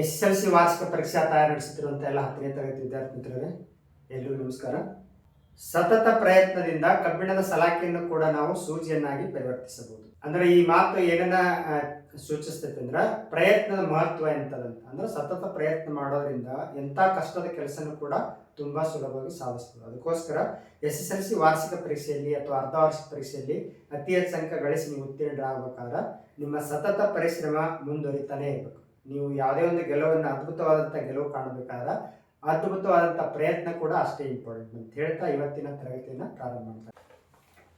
S L C ವಾರ್ಷಿಕ ಪರೀಕ್ಷಾ ತಯಾರಿ ನಡೆಸುತ್ತಿರುವಂಥ ಎಲ್ಲ ಹತ್ತನೇ ತರಗತಿ ವಿದ್ಯಾರ್ಥಿ ಮಿತ್ರರೇ ಎಲ್ರಿಗೂ ನಮಸ್ಕಾರ. ಸತತ ಪ್ರಯತ್ನದಿಂದ ಕಬ್ಬಿಣದ ಸಲಾಕೆಯನ್ನು ಕೂಡ ನಾವು ಸೂಜಿಯನ್ನಾಗಿ ಪರಿವರ್ತಿಸಬಹುದು. ಅಂದ್ರೆ ಈ ಮಾತು ಏನನ್ನ ಸೂಚಿಸ್ತೈತೆ ಅಂದ್ರೆ ಪ್ರಯತ್ನದ ಮಹತ್ವ ಎಂತದಂತ. ಅಂದ್ರೆ ಸತತ ಪ್ರಯತ್ನ ಮಾಡೋದ್ರಿಂದ ಎಂಥ ಕಷ್ಟದ ಕೆಲಸನೂ ಕೂಡ ತುಂಬಾ ಸುಲಭವಾಗಿ ಸಾಧಿಸಬಹುದು. ಅದಕ್ಕೋಸ್ಕರ ಎಸ್ ಎಸ್ ಎಲ್ ಸಿ ವಾರ್ಷಿಕ ಪರೀಕ್ಷೆಯಲ್ಲಿ ಅಥವಾ ಅರ್ಧ ವಾರ್ಷಿಕ ಪರೀಕ್ಷೆಯಲ್ಲಿ ಅತಿ ಹೆಚ್ಚು ಅಂಕ ಗಳಿಸಿ ನೀವು ಉತ್ತೀರ್ಣರಾಗಬೇಕಾದ್ರೆ ನಿಮ್ಮ ಸತತ ಪರಿಶ್ರಮ ಮುಂದುವರಿತಾನೆ ಇರಬೇಕು. ನೀವು ಯಾವುದೇ ಒಂದು ಗೆಲುವನ್ನು ಅದ್ಭುತವಾದಂಥ ಗೆಲುವು ಕಾಣಬೇಕಾದ್ರೆ ಅದ್ಭುತವಾದಂಥ ಪ್ರಯತ್ನ ಕೂಡ ಅಷ್ಟೇ ಇಂಪಾರ್ಟೆಂಟ್ ಅಂತ ಹೇಳ್ತಾ ಇವತ್ತಿನ ತರಗತಿಯನ್ನು ಪ್ರಾರಂಭ ಮಾಡ್ತಾರೆ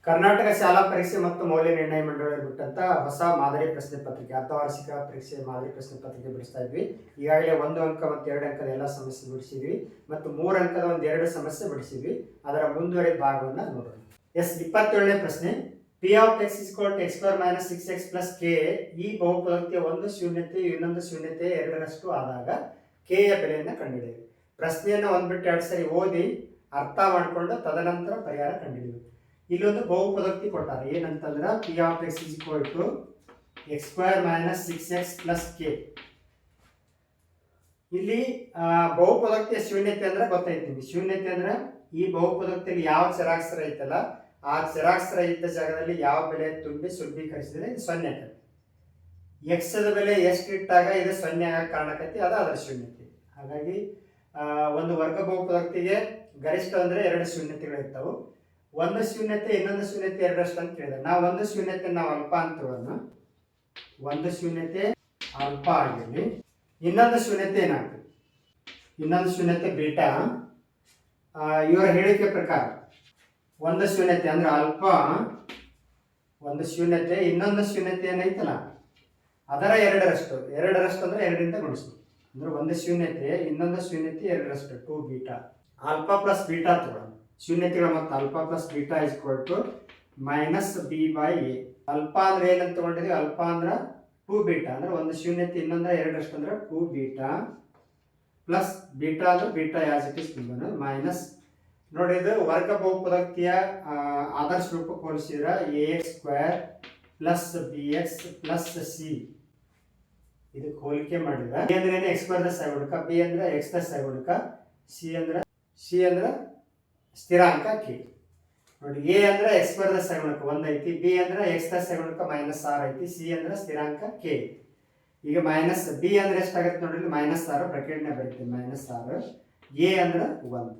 ಕರ್ನಾಟಕ ಶಾಲಾ ಪರೀಕ್ಷೆ ಮತ್ತು ಮೌಲ್ಯ ನಿರ್ಣಯ ಮಂಡಳಿ ಬಿಟ್ಟಂತ ಹೊಸ ಮಾದರಿ ಪ್ರಶ್ನೆ ಪತ್ರಿಕೆ, ಅರ್ಧವಾರ್ಷಿಕ ಪರೀಕ್ಷೆ ಮಾದರಿ ಪ್ರಶ್ನೆ ಪತ್ರಿಕೆ ಬಿಡಿಸ್ತಾ ಇದ್ವಿ. ಈಗಾಗಲೇ ಒಂದು ಅಂಕ ಮತ್ತು ಎರಡು ಅಂಕದ ಎಲ್ಲ ಸಮಸ್ಯೆ ಬಿಡಿಸಿದ್ವಿ ಮತ್ತು ಮೂರು ಅಂಕದ ಒಂದು ಎರಡು ಸಮಸ್ಯೆ ಬಿಡಿಸಿದ್ವಿ. ಅದರ ಮುಂದುವರಿದ ಭಾಗವನ್ನು ನೋಡೋಣ. ಎಸ್, ಇಪ್ಪತ್ತೇಳನೇ ಪ್ರಶ್ನೆ. P of X is equal to X square minus six X plus K ಈ ಬಹುಪದಕ್ಕೆ ಒಂದು ಶೂನ್ಯತೆ, ಇನ್ನೊಂದು ಶೂನ್ಯತೆ, ಎರಡರಷ್ಟು ಆದಾಗ ಕೆ ಯ ಬೆಲೆಯನ್ನು ಕಂಡುಹಿಡಿಯಿರಿ ಪ್ರಶ್ನೆಯನ್ನು ಒಂದ್ಬಿಟ್ಟು ಎರಡು ಸರಿ ಓದಿ ಅರ್ಥ ಮಾಡಿಕೊಂಡು ತದನಂತರ ಪರಿಹಾರ ಕಂಡುಹಿಡಿಯಿರಿ ಇಲ್ಲೊಂದು ಬಹುಪದಕ್ತಿ ಕೊಟ್ಟಾರೆ. ಏನಂತಂದ್ರೆ P of X is equal to X square minus six X plus K ಇಲ್ಲಿ ಬಹುಪದಕ್ತಿಯ ಶೂನ್ಯತೆ ಅಂದ್ರೆ ಗೊತ್ತೈತಿ ಶೂನ್ಯತೆ ಅಂದ್ರೆ ಈ ಬಹುಪದಕ್ತಿಯಲ್ಲಿ ಯಾವ ಚರಾಕ್ಷರ ಐತಲ್ಲ ಆ ಚರಾಕ್ಷರ ಇದ್ದ ಜಾಗದಲ್ಲಿ ಯಾವ ಬೆಲೆ ತುಂಬಿ ಶುದ್ಧೀಕರಿಸಿದ್ರೆ ಇದು ಸೊನ್ನೆ ಆಕತಿ ಎಕ್ಸದ ಬೆಲೆ ಎಷ್ಟು ಇಟ್ಟಾಗ ಇದು ಸೊನ್ನೆ ಆಗ ಕಾರಣಕತಿ ಅದು ಅದರ ಶೂನ್ಯತೆ. ಹಾಗಾಗಿ ಒಂದು ವರ್ಗ ಗರಿಷ್ಠ ಅಂದ್ರೆ ಎರಡು ಶೂನ್ಯತೆಗಳು ಇರ್ತಾವೆ. ಒಂದು ಶೂನ್ಯತೆ, ಇನ್ನೊಂದು ಶೂನ್ಯತೆ ಎರಡರಷ್ಟು ಅಂತ ಹೇಳಿದ್ರೆ. ನಾವು ಒಂದು ಶೂನ್ಯತೆ ನಾವು ಅಲ್ಪ ಅಂತವನ್ನು ಒಂದು ಶೂನ್ಯತೆ ಅಲ್ಪ ಆಗಿರಲಿ, ಇನ್ನೊಂದು ಶೂನ್ಯತೆ ಏನಾಗ್ತದೆ? ಇನ್ನೊಂದು ಶೂನ್ಯತೆ ಬೀಟಾ. ಇವರ ಹೇಳಿಕೆ ಪ್ರಕಾರ ಒಂದು ಶೂನ್ಯತೆ ಅಂದ್ರೆ ಅಲ್ಪ, ಒಂದು ಶೂನ್ಯತೆ, ಇನ್ನೊಂದು ಶೂನ್ಯತೆ ಏನೈತಲ್ಲ? ಅದರ ಎರಡರಷ್ಟು ಎರಡರಷ್ಟು ಅಂದ್ರೆ ಎರಡರಿಂದ ಗುಣಿಸು. ಅಂದ್ರೆ ಒಂದು ಶೂನ್ಯತೆ, ಇನ್ನೊಂದು ಶೂನ್ಯತೆ, ಎರಡರಷ್ಟು two beta alpha plus beta ತಗೊಳ್ಳೋಣ ಶೂನ್ಯತೆಗಳ ಮತ್ತು alpha plus beta is to minus B by A alpha ಅಂದ್ರೆ ಏನಂತ ತಗೊಂಡಿದ್ವಿ ಅಲ್ಪ ಅಂದ್ರೆ ಟೂ ಬೀಟಾ ಅಂದ್ರೆ ಒಂದು ಶೂನ್ಯತೆ, ಇನ್ನೊಂದು ಎರಡರಷ್ಟು ಅಂದ್ರೆ ಟೂ ಬೀಟಾ ಪ್ಲಸ್ ಬೀಟಾ ಅಂದ್ರೆ ಬೀಟಾ ಯಾಸ್ ಇಟ್ ಮೈನಸ್ ನೋಡಿ ಇದು ವರ್ಗ ಬಹುಪದಕ್ತಿಯ ಆದರ್ಶ ರೂಪಕ್ಕೆ ಹೋಲಿಸಿದ್ರೆ A X square plus B X plus C. ಇದಕ್ಕೆ ಹೋಲಿಕೆ ಮಾಡಿದ್ರೆ ಎ ಅಂದ್ರೆ ಏನು? ಎಕ್ಸ್ ಸ್ಕ್ವೇರ್ ಹುಡುಕ ಬಿ ಅಂದ್ರೆ ಎಕ್ಸ್ ಸೈಗುಣಕ ಸಿ ಅಂದ್ರೆ ಸಿ ಅಂದ್ರೆ ಸ್ಥಿರಾಂಕ ಕೆ. ನೋಡಿ, ಎ ಅಂದ್ರೆ ಎಕ್ಸ್ ಸ್ಕ್ವೇರ್ ಹುಡುಕ ಒಂದ್ ಐತಿ, ಬಿ ಅಂದ್ರೆ ಎಕ್ಸ್ ಸೈಗುಣಕ ಮೈನಸ್ ಆರ್ ಐತಿ, ಸಿ ಅಂದ್ರೆ ಸ್ಥಿರಾಂಕ ಕೆ. ಈಗ ಮೈನಸ್ ಬಿ ಅಂದ್ರೆ ಎಷ್ಟಾಗತ್ತೆ ನೋಡಿ ಮೈನಸ್ ಆರು ಬ್ರಕೆಟ್ನ ಬರುತ್ತೆ, ಮೈನಸ್ ಆರು ಎ ಅಂದ್ರೆ ಒಂದು.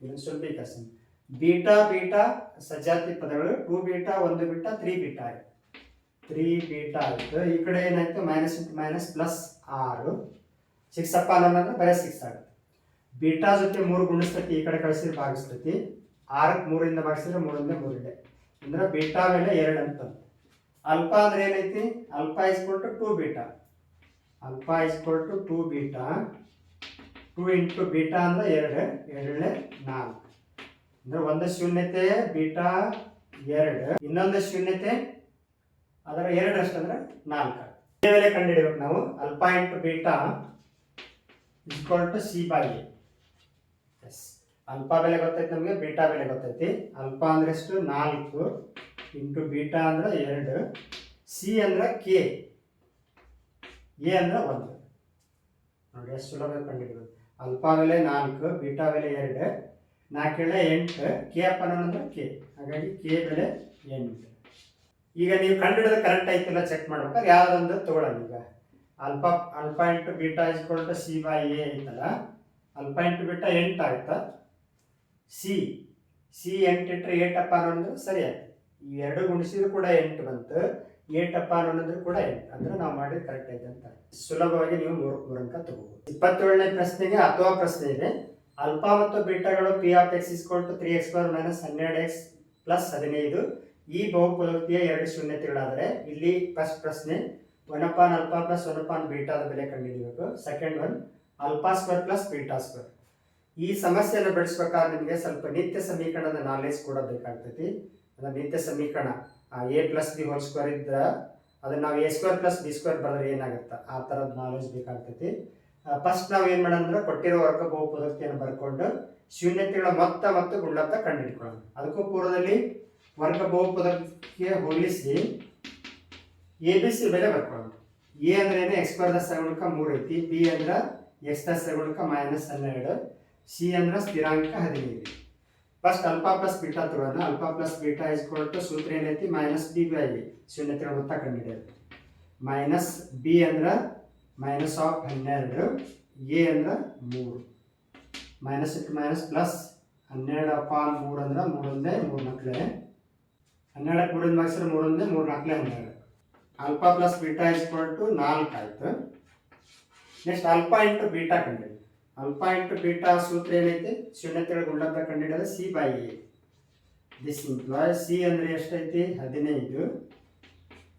ಇದು ಶುದ್ಧೀಕರಣ ಬೀಟಾ ಬೀಟಾ ಸಜಾತಿ ಪದಗಳು ಟೂ ಬೀಟಾ, ಒಂದು ಬೀಟಾ, ತ್ರೀ ಬೀಟಾ ಆಯ್ತು. ತ್ರೀ ಬೀಟಾ ಆಯ್ತು. ಈ ಕಡೆ ಏನಾಯಿತು? ಮೈನಸ್ ಇಂಟು ಮೈನಸ್ ಪ್ಲಸ್ ಆರು. ಸಿಕ್ಸ್ ಅಪ್ಪ ಅನ್ನೋದು ಬರೀ ಸಿಕ್ಸ್ ಆಗುತ್ತೆ. ಬೀಟಾ ಜೊತೆ ಮೂರು ಗುಣಿಸ್ತತಿ, ಈ ಕಡೆ ಕಳಿಸಿದ್ರೆ ಭಾಗಿಸ್ತತಿ. ಆರಕ್ಕೆ ಮೂರಿಂದ ಭಾಗಿಸಿದ್ರೆ ಮೂರಿಂದ ಮೂರಿದೆ. ಅಂದ್ರೆ ಬೀಟಾ ಮೇಲೆ ಎರಡು ಅಂತ ಅಲ್ಪ ಅಂದ್ರೆ ಏನೈತಿ? ಅಲ್ಪ is equal to two beta alpha is equal to two beta two into beta ಅಂದ್ರೆ ಎರಡು, ಎರಡನೇ ನಾಲ್ಕು. ಅಂದ್ರೆ ಒಂದು ಶೂನ್ಯತೆ, ಬೀಟಾ ಎರಡು. ಇನ್ನೊಂದು ಶೂನ್ಯತೆ, ಅದರ ಎರಡರಷ್ಟು ಅಂದ್ರೆ ನಾಲ್ಕು. ಇದೇ ಕಂಡುಹಿಡಿಬೇಕು ನಾವು. Alpha into beta is equal to C by S alpha ಬೆಲೆ ಗೊತ್ತೈತಿ ನಮಗೆ, ಬೀಟಾ ಬೆಲೆ ಗೊತ್ತೈತಿ. ಅಲ್ಪ ಅಂದ್ರೆ ಎಷ್ಟು? ನಾಲ್ಕು ಇಂಟು ಬೀಟಾ ಅಂದ್ರೆ ಎರಡು. ಸಿ ಅಂದ್ರೆ ಕೆ ಎ ಅಂದ್ರೆ ಒಂದು. ನೋಡಿ, ಎಷ್ಟು ಸುಲಭ ಕಂಡುಹಿಡಿಬೇಕು. ಅಲ್ಪ ಬೆಲೆ ನಾಲ್ಕು ಬೀಟಾ ಬೆಲೆ ಎರಡು ನಾಲ್ಕೇಳೆ ಎಂಟು, ಕೆ ಅಪ್ಪ ಅಂದ್ರೆ ಕೆ. ಹಾಗಾಗಿ ಕೆ ಬೆಲೆ ಎಂಟು. ಈಗ ನೀವು ಕಂಡುಹಿಡಿದ ಕರೆಕ್ಟ್ ಐತಿಲ್ಲ ಚೆಕ್ ಮಾಡ್ಬೇಕಾದ್ರೆ ಯಾವುದೊಂದು ತಗೊಳ್ಳೋಣ ಈಗ. Alpha alpha into beta is equal to C by A ಐತಲ್ಲ, ಅಲ್ಪ ಇಂಟು ಬೀಟಾ ಎಂಟು ಆಯ್ತಾ ಸಿ ಸಿ ಎಂಟು ಇಟ್ಟರೆ ಏಟಪ್ಪ ಅನ್ನೋದು ಸರಿ ಆಯ್ತು ಈ ಎರಡು ಗುಣಿಸಿದ್ರು ಕೂಡ ಎಂಟು ಬಂತು. ಏಟಪ್ಪ ಅನ್ನೋದು ಕೂಡ ಇಲ್ಲ. ಅಂದ್ರೆ ನಾವು ಮಾಡಿದ್ ಕರೆಕ್ಟ್ ಐತೆ ಅಂತ. ಸುಲಭವಾಗಿ ನೀವು ಮೂರು ಮೂರು ಅಂಕ ತಗೋಬಹುದು ಇಪ್ಪತ್ತೇಳನೇ ಪ್ರಶ್ನೆಗೆ ಅಥವಾ ಪ್ರಶ್ನೆ ಇದೆ ಅಲ್ಫಾ ಮತ್ತು ಬೀಟಾಗಳು P of X is equal to three X square minus ಹನ್ನೆರಡು ಎಕ್ಸ್ ಪ್ಲಸ್ ಹದಿನೈದು. ಈ ಬಹುಪದೋಕ್ತಿಯ ಎರಡು ಶೂನ್ಯತೆಗಳಾದರೆ ಇಲ್ಲಿ ಫಸ್ಟ್ ಪ್ರಶ್ನೆ one upon alpha plus one upon ಬೀಟಾದ ಬೆಲೆ ಕಂಡುಹಿಡಿಯಬೇಕು second one alpha square plus beta square ಈ ಸಮಸ್ಯೆಯನ್ನು ಬಿಡಿಸ್ಬೇಕಾದ್ರೆ ನಿಮಗೆ ಸ್ವಲ್ಪ ನಿತ್ಯ ಸಮೀಕರಣದ ನಾಲೆಜ್ ಕೂಡ ಬೇಕಾಗ್ತೈತಿ. ಅದರ ನಿತ್ಯ ಸಮೀಕರಣ. A plus B whole square ಇದ್ರೆ ಅದನ್ನ ನಾವು A square plus B square ಬರೆದ್ರೆ ಏನಾಗುತ್ತೆ? ಆ ಥರದ ನಾಲೆಜ್ ಬೇಕಾಗ್ತೈತಿ. ಫಸ್ಟ್ ನಾವು ಏನು ಮಾಡೋಣ ಅಂದ್ರೆ ಕೊಟ್ಟಿರೋ ವರ್ಗ ಬಹುಪದೋಕ್ತಿಯನ್ನು ಬರ್ಕೊಂಡು ಶೂನ್ಯತೆಗಳ ಮೊತ್ತ ಮತ್ತು ಗುಣಲಬ್ಧ ಕಂಡುಹಿಡ್ಕೊಳ್ಳೋಣ ಅದಕ್ಕೂ ಪೂರ್ವದಲ್ಲಿ ವರ್ಗ ಬಹುಪದಕ್ಕೆ ಹೋಲಿಸಿ ಎ ಬಿ ಸಿ ಬೆಲೆ ಬರ್ಕೊಳ್ಳೋಣ ಎ ಅಂದ್ರೆ ಏನು ಎಕ್ಸ್ ಸ್ಕ್ವೇರ್ ದ ಸಗುಣಕ ಮೂರು ಐತಿ. ಬಿ ಅಂದ್ರೆ ಎಕ್ಸ್ ದ ಸಗುಣಕ ಮೈನಸ್ ಹನ್ನೆರಡು. ಸಿ ಅಂದ್ರೆ ಸ್ಥಿರಾಂಕ ಹದಿನೈದು. ಫಸ್ಟ್ ಅಲ್ಫಾ ಪ್ಲಸ್ ಬೀಟಾ ತಗೊಳ್ಳೋಣ alpha plus beta is equal to ಸೂತ್ರ ಏನೈತಿ? ಮೈನಸ್ ಬಿ ಬೈ ಶೂನ್ಯತೆ ಮೊತ್ತ ಕಂಡಿಡಿಯೋದು ಮೈನಸ್ ಬಿ ಅಂದ್ರೆ ಮೈನಸ್ ಆಫ್ ಹನ್ನೆರಡು ಎ ಅಂದ್ರೆ ಮೂರು. ಮೈನಸ್ ಇಟ್ಟು ಮೈನಸ್ ಪ್ಲಸ್ ಹನ್ನೆರಡು ಅಪಾನ್ ಮೂರು ಅಂದ್ರೆ ಮೂರೊಂದೇ ಮೂರು ನಾಲ್ಕಲೆ ಹನ್ನೆರಡಕ್ಕೆ ಮೂರಿಂದ ಮಾರ್ಕ್ಸಿದ್ರೆ ಮೂರೊಂದೇ ಮೂರು ನಾಲ್ಕಲೆ ಹನ್ನೆರಡು. Alpha plus beta is equal to ನಾಲ್ಕು ಆಯ್ತು. ನೆಕ್ಸ್ಟ್ ಅಲ್ಪಾ ಇಂಟು ಬೀಟಾ ಕಂಡಿಡಿ ಆಲ್ಫಾ ಇಂಟು ಬೀಟಾ ಸೂತ್ರ ಏನೈತಿ? ಶೂನ್ಯತೆಗಳು ಉಳ್ಳದ್ದ ಕಂಡಿಡಿಯೋದು C by A this imply C ಅಂದರೆ ಎಷ್ಟೈತಿ? ಹದಿನೈದು.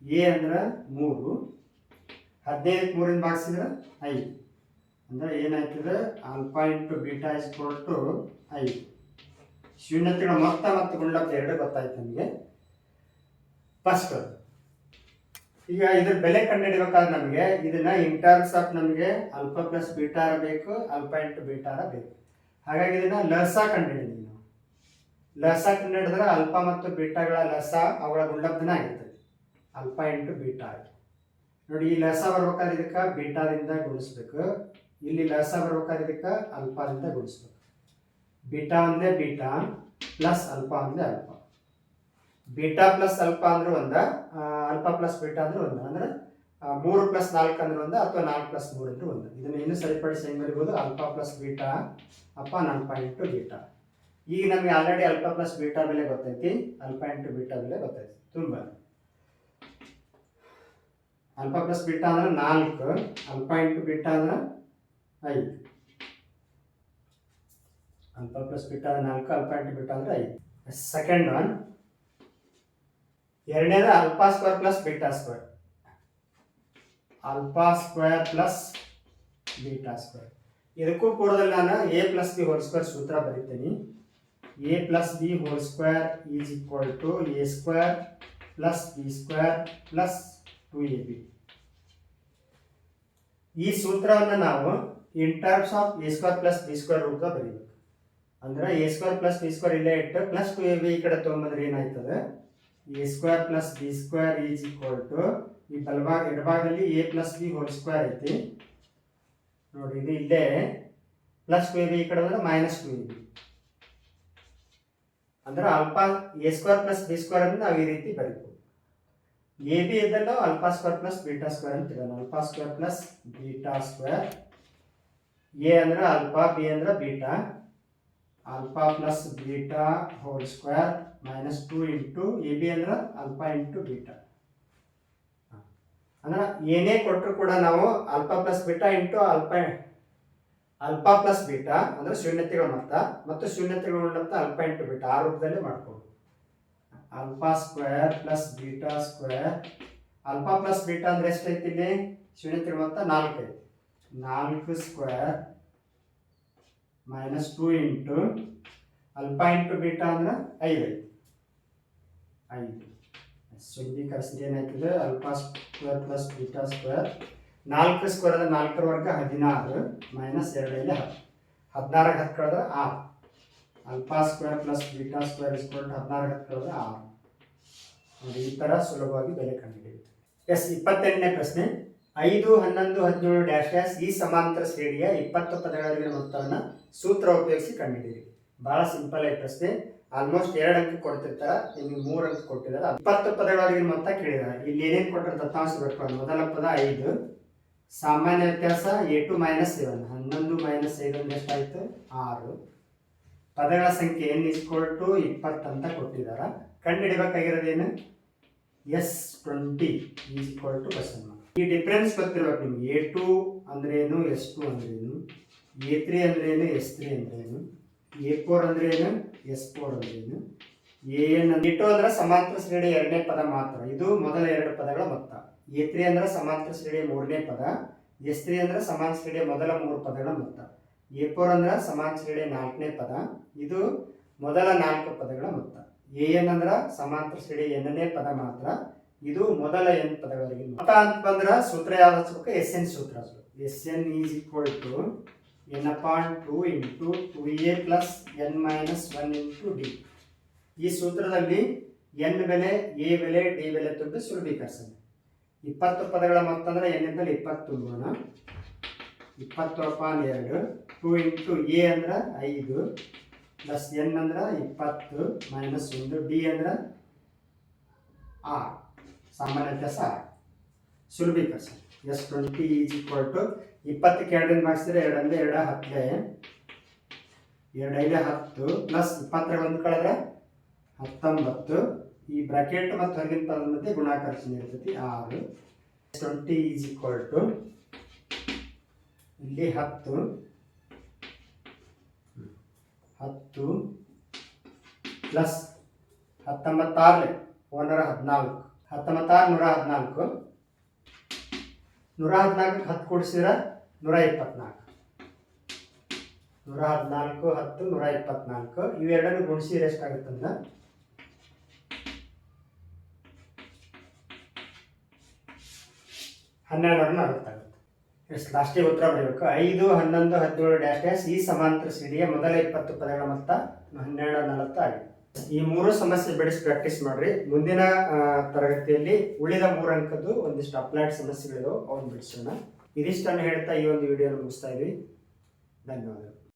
ಎ ಅಂದ್ರೆ ಮೂರು. ಹದಿನೈದಕ್ಕೆ ಮೂರಿಂದ ಭಾಗಿಸಿದ್ರೆ ಐದು. ಅಂದ್ರೆ ಏನಾಯ್ತದೆ? ಆಲ್ಫಾ ಇಂಟು ಬೀಟಾ ಇಸ್ ಕೊಟ್ಟು ಐದು. ಶೂನ್ಯತೆಗಳ ಮೊತ್ತ ಮತ್ತು ಗುಂಡಪ್ಪ ಎರಡು ಗೊತ್ತಾಯ್ತು ನಮಗೆ. ಫಸ್ಟ್ ಈಗ ಇದ್ರ ಬೆಲೆ ಕಂಡುಹಿಡಬೇಕಾದ್ರೆ ನಮಗೆ ಇದನ್ನ ಇನ್ ಟರ್ಮ್ಸ್ ಆಫ್ ನಮಗೆ ಅಲ್ಫಾ ಪ್ಲಸ್ ಬೀಟಾರ ಬೇಕು ಅಲ್ಫಾ ಇಂಟು ಬೀಟಾರ ಬೇಕು. ಹಾಗಾಗಿ ಇದನ್ನ ಲಸ ಕಂಡುಹಿಡಿದೀವಿ ನಾವು. ಲಸ ಕಂಡುಹಿಡಿದ್ರೆ ಅಲ್ಫಾ ಮತ್ತು ಬೀಟಾಗಳ ಲಸ ಅವುಗಳ ಗುಂಡಪ್ಪನ ಆಗಿರ್ತದೆ ಅಲ್ಫಾ ಇಂಟು ಬೀಟಾ ನೋಡಿ, ಈ ಲಸ ಬರ್ಬೇಕಾದ್ರೆ ಇದಕ್ಕೆ ಬೀಟಾದಿಂದ ಗುಣಿಸ್ಬೇಕು. ಇಲ್ಲಿ ಲಸ ಬರ್ಬೇಕಾದ್ರೆ ಇದಕ್ಕೆ ಅಲ್ಫಾದಿಂದ ಗುಣಿಸ್ಬೇಕು. ಬೀಟಾ ಒಂದೇ ಬೀಟಾ ಪ್ಲಸ್ ಅಲ್ಫಾ ಒಂದೇ ಅಲ್ಫಾ ಬೀಟಾ ಪ್ಲಸ್ ಅಲ್ಫಾ ಅಂದ್ರೆ ಒಂದ ಅಲ್ಪ ಅಲ್ಫಾ ಪ್ಲಸ್ ಬೀಟಾ ಅಂದ್ರೆ ಒಂದ, ಅಂದ್ರೆ ಮೂರು ಪ್ಲಸ್ ನಾಲ್ಕು ಅಂದ್ರೆ ಒಂದು, ಅಥವಾ ನಾಲ್ಕು ಪ್ಲಸ್ ಮೂರು ಅಂದ್ರೆ ಒಂದು. ಇದನ್ನ ಇನ್ನು ಸರಿಪಡಿಸಿ ಹೆಂಗ್ ಬರಿಬೋದು ಅಲ್ಫಾ ಪ್ಲಸ್ ಬೀಟಾ, ಅಪ್ಪ ಅಲ್ಪ ಇಂಟು ಬೀಟಾ. ಈಗ ನಮಗೆ ಆಲ್ರೆಡಿ ಅಲ್ಫಾ ಪ್ಲಸ್ ಬೀಟಾ ಬೆಲೆ ಗೊತ್ತೈತಿ ಅಲ್ಫಾ ಇಂಟು ಬೀಟಾ ಬೆಲೆ ಗೊತ್ತೈತಿ. ತುಂಬಾ. ಅಲ್ಫಾ ಪ್ಲಸ್ ಬೀಟಾ ಅಂದ್ರೆ ನಾಲ್ಕು ಅಲ್ಫಾ ಇಂಟು ಬೀಟಾ ಅಂದ್ರೆ ಐದು. ಅಲ್ಫಾ ಪ್ಲಸ್ ಬೀಟಾ ಅಂದ್ರೆ ನಾಲ್ಕು ಅಲ್ಫಾ ಇಂಟು ಬೀಟಾ ಅಂದ್ರೆ ಐದು. ಸೆಕೆಂಡ್ ಒನ್ ಎರಡನೇದು alpha square plus beta square alpha square plus beta square ಇದಕ್ಕೂ ಕೂಡದಲ್ಲಿ ನಾನು A plus B whole square ಸೂತ್ರ ಬರೀತೀನಿ. A plus B whole square is equal to A square plus B square plus two A B ಈ ಸೂತ್ರವನ್ನು ನಾವು in terms of A square plus B square ರೂಪ ಬರೀಬೇಕು. ಅಂದ್ರೆ A square plus B square ಇಲ್ಲೇ ಇಟ್ಟು ಪ್ಲಸ್ ಟು ಎ ಬಿ ಈ ಕಡೆ ತೊಗೊಂಬಂದ್ರೆ ಏನಾಯ್ತದೆ? A square plus B square is equal to ಈ ಬಲಭಾಗ, ಎಡಭಾಗದಲ್ಲಿ A plus B whole square ಐತಿ. ನೋಡಿ, ಇದು ಇಲ್ಲೇ. ಪ್ಲಸ್ ಟು ಎ ಬಿ ಈ ಕಡೆ ಬಂದ್ರೆ ಮೈನಸ್ ಟು ಎ ಬಿ ಅಂದ್ರೆ alpha A square plus B square ಅಂದ್ರೆ ನಾವು ಈ ರೀತಿ ಬರೀಬೋದು. ಎ ಬಿ ಇದ್ದಲ್ಲ alpha square plus beta square ಅಂತ ಇರೋದು. Alpha square plus beta square A ಅಂದ್ರೆ ಅಲ್ಫಾ ಬಿ ಅಂದ್ರೆ beta alpha plus beta whole square minus two into A B ಅಂದ್ರೆ ಆಲ್ಫಾ ಇಂಟು ಬೀಟಾ ಅಂದ್ರೆ ಏನೇ ಕೊಟ್ಟರು ಕೂಡ ನಾವು alpha plus beta into alpha alpha plus beta ಅಂದ್ರೆ ಶೂನ್ಯತೆಗಳ ಮೊತ್ತ, ಮತ್ತು ಶೂನ್ಯತೆಗಳ ಮೊತ್ತ ಅಲ್ಫಾ ಇಂಟು ಬೀಟಾ ಆ ರೂಪದಲ್ಲಿ ಮಾಡ್ಕೊಂಡು alpha square plus beta square alpha plus beta ಅಂದ್ರೆ ಎಷ್ಟೈತಿ ಇಲ್ಲಿ? ಶೂನ್ಯತೆಗಳ ಮೊತ್ತ ನಾಲ್ಕು ನಾಲ್ಕು square minus two into alpha into beta ಅಂದ್ರೆ ಐದು ಐತಿ ಐದು. ಶುದ್ಧೀಕರಿಸಿದ ಏನಾಯ್ತದೆ? Alpha square plus beta square ನಾಲ್ಕು ಸ್ಕ್ವೇರ್ ನಾಲ್ಕರ ವರ್ಗ ಹದಿನಾರು ಮೈನಸ್ ಎರಡರಲ್ಲಿ ಹತ್ತು. ಹದಿನಾರಕ್ಕೆ ಹತ್ತು ಕಳೆದ್ರೆ ಆರು. ಅಲ್ಪ ಸ್ಕ್ವೇರ್ ಪ್ಲಸ್ ಬೀಟಾ ಸ್ಕ್ವೇರ್ ಇಸ್ಕೊಂಡು ಹದಿನಾರಕ್ಕೆ ಹತ್ತು ಕಳೆದ್ರೆ ಆರು. ನೋಡಿ, ಈ ಥರ ಸುಲಭವಾಗಿ ಬೆಲೆ ಕಂಡುಹಿಡಿಯುತ್ತೆ. ಎಸ್ ಇಪ್ಪತ್ತೆಂಟನೇ ಪ್ರಶ್ನೆ. ಐದು ಹನ್ನೊಂದು ಹದಿನೇಳು ಡ್ಯಾಶ್ ಡ್ಯಾಶ್ ಈ ಸಮಾಂತರ ಶ್ರೇಣಿಯ ಇಪ್ಪತ್ತು ಪದಗಳಲ್ಲಿನ ಮೊತ್ತವನ್ನು ಸೂತ್ರ ಉಪಯೋಗಿಸಿ ಕಂಡಿದ್ದೀರಿ. ಭಾಳ ಸಿಂಪಲ್ ಆಗಿ ಪ್ರಶ್ನೆ. ಆಲ್ಮೋಸ್ಟ್ ಎರಡು ಅಂಕ ಕೊಡ್ತಿರ್ತಾರ, ನಿಮಗೆ ಮೂರು ಅಂಕ ಕೊಟ್ಟಿದ್ದಾರೆ. ಇಪ್ಪತ್ತು ಪದಗಳವರೆಗಿನ ಮೊತ್ತ ಕೇಳಿದಾರೆ ಇಲ್ಲಿ ಏನೇನು ಕೊಟ್ಟರೆ ದತ್ತಾಂಶ ಬರ್ಕೊಂಡು ಮೊದಲ ಪದ ಐದು. ಸಾಮಾನ್ಯ ವ್ಯತ್ಯಾಸ ಎ ಟು ಮೈನಸ್ ಸೆವೆನ್ ಹನ್ನೊಂದು ಮೈನಸ್ ಐದು ಅಂದ್ರೆ ಎಷ್ಟಾಯಿತು? ಆರು. ಪದಗಳ ಸಂಖ್ಯೆ ಎನ್ ಇಸ್ಕೊಟ್ಟು ಇಪ್ಪತ್ತು ಅಂತ ಕೊಟ್ಟಿದಾರ ಕಂಡುಹಿಡಿಬೇಕಾಗಿರೋದೇನು? S twenty is to question ಈ ಡಿಫ್ರೆನ್ಸ್ ಗೊತ್ತಿರ್ಬೇಕು ನಿಮ್ಗೆ. ಎ ಟು ಏನು ಎಸ್ ಟು ಅಂದ್ರೇನು ಎ ತ್ರೀ ಏನು ಎಸ್ ತ್ರೀ ಅಂದ್ರೇನು ಎ ಫೋರ್ ಏನು ಎಸ್ ಫೋರ್ ಅಂದ್ರೇನು. ಎ ಎನ್ ಎ ಟು ಅಂದ್ರೆ ಸಮಾಂತರ ಶ್ರೇಣಿ ಎರಡನೇ ಪದ ಮಾತ್ರ. ಇದು ಮೊದಲ ಎರಡು ಪದಗಳ ಮೊತ್ತ. ಎ ತ್ರೀ ಅಂದ್ರೆ ಸಮಾಂತರ ಶ್ರೇಣಿ ಮೂರನೇ ಪದ. ಎಸ್ ತ್ರೀ ಅಂದ್ರೆ ಸಮಾನ ಶ್ರೇಣಿಯ ಮೊದಲ ಮೂರು ಪದಗಳ ಮೊತ್ತ. ಎ ಫೋರ್ ಅಂದ್ರೆ ಸಮಾನ ಶ್ರೇಣಿ ನಾಲ್ಕನೇ ಪದ. ಇದು ಮೊದಲ ನಾಲ್ಕು ಪದಗಳ ಮೊತ್ತ. ಎ ಎನ್ ಅಂದ್ರೆ ಸಮಾಂತರ ಶ್ರೇಣಿ ಎರಡನೇ ಪದ ಮಾತ್ರ. ಇದು ಮೊದಲ ಎನ್ ಪದಗಳಿಗೆ ಮತ ಅಂತ ಬಂದ್ರೆ ಸೂತ್ರ ಯಾವ್ದು ಹಚ್ಬೇಕು ಎಸ್ ಎನ್ ಸೂತ್ರ. S N is equal to N upon two into two A plus N minus one into D. ಈ ಸೂತ್ರದಲ್ಲಿ ಎನ್ ಬೆಲೆ, ಎ ಬೆಲೆ, ಡಿ ಬೆಲೆ ತುಂಬಿ ಸುಲಭೀಕರಿಸೋಣ ಇಪ್ಪತ್ತು ಪದಗಳ ಮೊತ್ತ ಅಂದ್ರೆ ಏನಿಂದಲೇ ಇಪ್ಪತ್ತು ತುಂಬೋಣ ಇಪ್ಪತ್ತು ಅಪಾನ್ ಎರಡು, ಟು ಇಂಟು ಎ ಅಂದ್ರೆ ಐದು, ಪ್ಲಸ್ ಎನ್ ಅಂದ್ರೆ ಇಪ್ಪತ್ತು ಮೈನಸ್ ಒಂದು, ಡಿ ಅಂದ್ರೆ ಆರ್. ಸಾಮಾನ್ಯ ವ್ಯತ್ಯಾಸ R sir S twenty is equal to ಇಪ್ಪತ್ತಕ್ಕೆ ಎರಡರಿಂದ ಮಾಡಿಸಿದ್ರೆ ಎರಡಂದ ಎರಡು ಹತ್ತೇ. ಎರಡು ಐದು ಹತ್ತು ಪ್ಲಸ್ ಇಪ್ಪತ್ತರ ಒಂದು ಕಳೆದ್ರೆ ಹತ್ತೊಂಬತ್ತು. ಈ ಬ್ರಾಕೆಟ್ ಮತ್ತು ಹೊರಗಿನ ಪದದ ಮಧ್ಯೆ ಗುಣಾಕಾರ ಚಿಹ್ನೆ ಇರ್ತೈತಿ, ಆರು. ಟ್ವೆಂಟಿ ಈಸ್ ಈಕ್ವಲ್ ಟು ಇಲ್ಲಿ ಹತ್ತು. ಹತ್ತು ಪ್ಲಸ್ ಹತ್ತೊಂಬತ್ತಾರು ಒಂದರ ಹದಿನಾಲ್ಕು. ಹತ್ತೊಂಬತ್ತಾರು ನೂರ ಹದಿನಾಲ್ಕು ನೂರ ಹದಿನಾಲ್ಕು ಹತ್ತು ಕೂಡಿಸಿದ್ರೆ ನೂರ ಇಪ್ಪತ್ನಾಲ್ಕು ನೂರ ಹದಿನಾಲ್ಕು ಹತ್ತು ನೂರ ಇಪ್ಪತ್ನಾಲ್ಕು ಇವೆರಡನ್ನು ಗುಣಿಸಿದ್ರೆ ಎಷ್ಟಾಗುತ್ತಂದ್ರೆ ಹನ್ನೆರಡರ ನಲವತ್ತಾಗುತ್ತೆ ಎಷ್ಟು ಲಾಸ್ಟಿಗೆ ಉತ್ತರ ಬರೀಬೇಕು. ಐದು, ಹನ್ನೊಂದು, ಹದಿನೇಳು ಡ್ಯಾಶ್ ಡ್ಯಾಶ್ ಈ ಸಮಾಂತರ ಸಿಡಿಯ ಮೊದಲ ಇಪ್ಪತ್ತು ಪದಗಳ ಮೊತ್ತ ಹನ್ನೆರಡು ನಲವತ್ತು ಆಗಿದೆ. ಈ ಮೂರು ಸಮಸ್ಯೆ ಬಿಡಿಸಿ ಪ್ರಾಕ್ಟೀಸ್ ಮಾಡ್ರಿ. ಮುಂದಿನ ತರಗತಿಯಲ್ಲಿ ಉಳಿದ ಮೂರು ಅಂಕದ್ದು ಒಂದಿಷ್ಟು ಅಪ್ಲೈಡ್ ಸಮಸ್ಯೆಗಳಿವೆ ಅವನ್ನ ಬಿಡಿಸೋಣ. ಇದಿಷ್ಟನ್ನು ಹೇಳ್ತಾ ಈ ಒಂದು ವಿಡಿಯೋನ ಮುಗಿಸ್ತಾ ಇದ್ವಿ. ಧನ್ಯವಾದಗಳು.